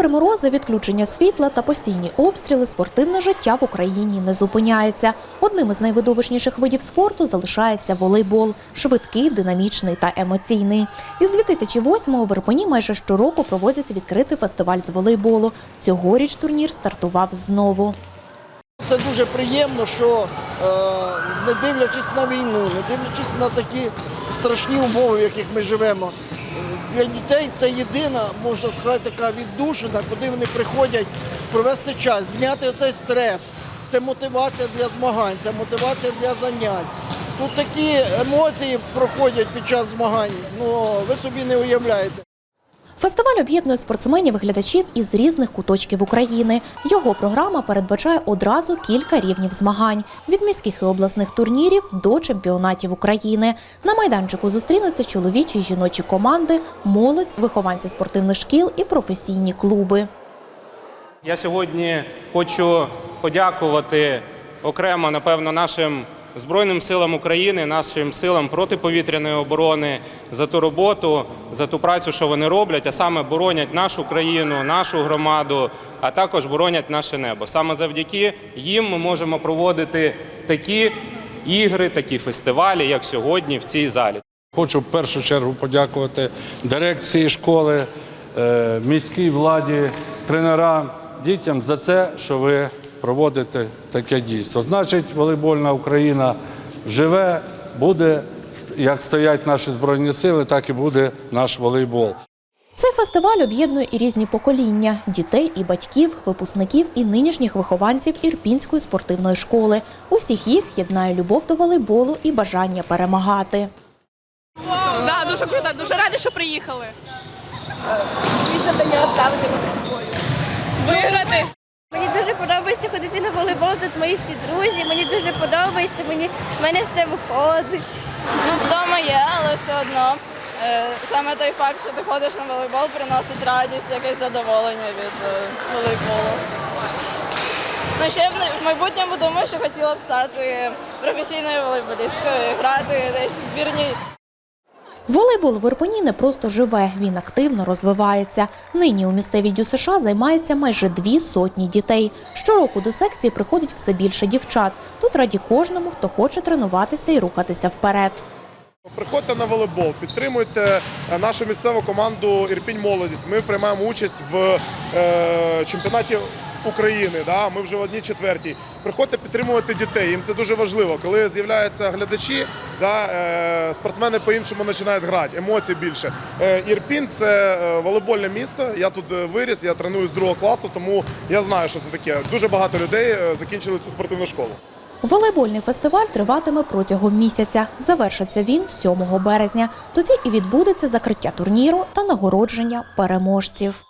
Попри морози, відключення світла та постійні обстріли, спортивне життя в Україні не зупиняється. Одним із найвидовищніших видів спорту залишається волейбол – швидкий, динамічний та емоційний. Із 2008-го в Ірпені майже щороку проводять відкритий фестиваль з волейболу. Цьогоріч турнір стартував знову. Це дуже приємно, що е, не дивлячись на війну, не дивлячись на такі страшні умови, в яких ми живемо. Для дітей це єдина, можна сказати, така віддушина, куди вони приходять провести час, зняти оцей стрес. Це мотивація для змагань, це мотивація для занять. Тут такі емоції проходять під час змагань, ну ви собі не уявляєте. Фестиваль об'єднує спортсменів і глядачів із різних куточків України. Його програма передбачає одразу кілька рівнів змагань від міських і обласних турнірів до чемпіонатів України. На майданчику зустрінуться чоловічі й жіночі команди, молодь, вихованці спортивних шкіл і професійні клуби. Я сьогодні хочу подякувати окремо, напевно, нашим Збройним силам України, нашим силам протиповітряної оборони за ту роботу, за ту працю, що вони роблять, а саме боронять нашу країну, нашу громаду, а також боронять наше небо. Саме завдяки їм ми можемо проводити такі ігри, такі фестивалі, як сьогодні в цій залі. Хочу в першу чергу подякувати дирекції школи, е, міській владі, тренерам, дітям за це, що ви проводите таке дійство. Значить, волейбольна Україна живе, буде як стоять наші збройні сили, так і буде наш волейбол. Цей фестиваль об'єднує і різні покоління дітей і батьків, випускників і нинішніх вихованців Ірпінської спортивної школи. Усіх їх єднає любов до волейболу і бажання перемагати. Вау, да, дуже круто, дуже раді, що приїхали. Мені завдання ставити перед собою. Виграти. Мені дуже подобається ходити на волейбол. Тут мої всі друзі. Мені дуже подобається. Мені в мене все виходить. Ну, вдома є, але все одно. е, Саме той факт, що ти ходиш на волейбол, приносить радість, якесь задоволення від е, волейболу. Ну, ще в майбутньому думаю, що хотіла б стати професійною волейболісткою, грати десь в збірній. Волейбол в Ірпені не просто живе, він активно розвивається. Нині у місцевій ДЮСШ займається майже дві сотні дітей. Щороку до секції приходить все більше дівчат. Тут раді кожному, хто хоче тренуватися і рухатися вперед. Приходьте на волейбол, підтримуйте е, нашу місцеву команду Ірпінь Молодість. Ми приймаємо участь в е, чемпіонаті України. Да? Ми вже в одній четвертій. Приходьте підтримувати дітей. Їм це дуже важливо. Коли з'являються глядачі, да, е, спортсмени по-іншому починають грати, емоцій більше. Е, Ірпінь це е, волейбольне місто. Я тут е, виріс, я треную з другого класу, тому я знаю, що це таке. Дуже багато людей е, закінчили цю спортивну школу. Волейбольний фестиваль триватиме протягом місяця. Завершиться він 7 березня. Тоді і відбудеться закриття турніру та нагородження переможців.